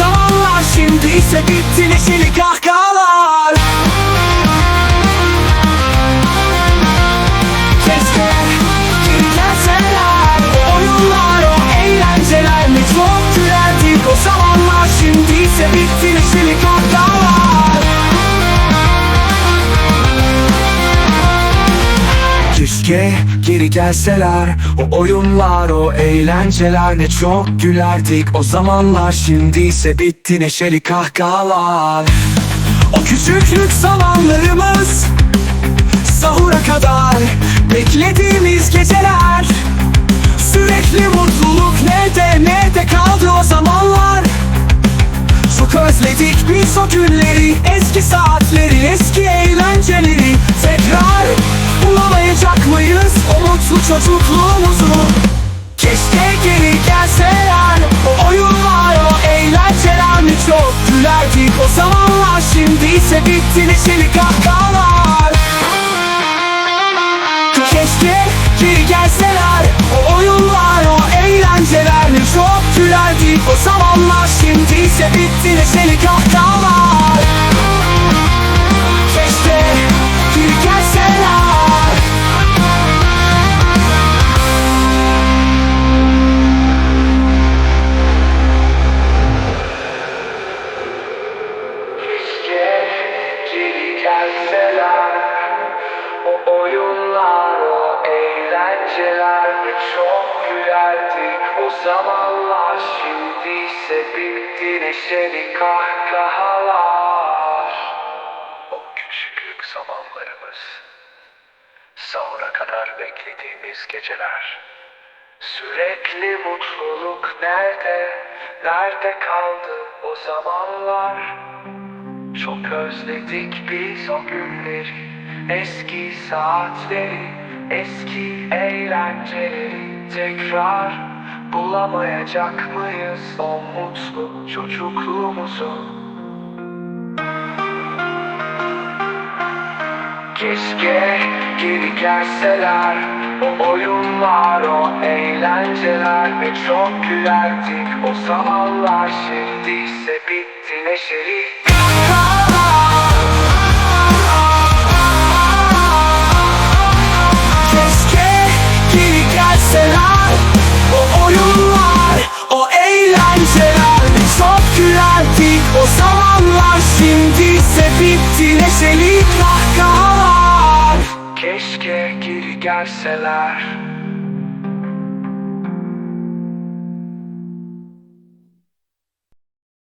zamanlar şimdi ise bitti neşeli kahkahalar Keşke geri gelseler O oyunlar o eğlenceler ne çok gülerdik. O zamanlar şimdi ise bitti neşeli kahkahalar. O küçüklük zamanlarımız Sahura kadar beklediğimiz geceler. Sürekli mutluluk ne de ne de kaldı o zamanlar? Çok özledik biz o günleri Eski saatleri, eski eğlenceleri. Tekrar çocukluğumuzu. Keşke geri gelseler. O oyunlar, o eğlenceler mi çok gülerdik O zamanlar şimdi ise bitti neşeli kahkahalar. Keşke geri gelseler. O oyunlar, o eğlenceler mi çok gülerdik O zamanlar şimdi ise bitti neşeli kahkahalar oyunlar, o eğlenceler çok gülerdik o zamanlar Şimdi ise bitti neşeli kahkahalar. O küçüklük zamanlarımız Sahura kadar beklediğimiz geceler. Sürekli mutluluk nerede, nerede kaldı o zamanlar Çok özledik biz o günleri, eski saatleri, eski eğlenceleri. Tekrar bulamayacak mıyız o mutlu çocukluğumuzu? Keşke geri gelseler O oyunlar, o eğlenceler. Ve çok gülerdik o zamanlar Şimdi ise bitti neşeli bitti neşeli kahkahalar. Keşke geri gelseler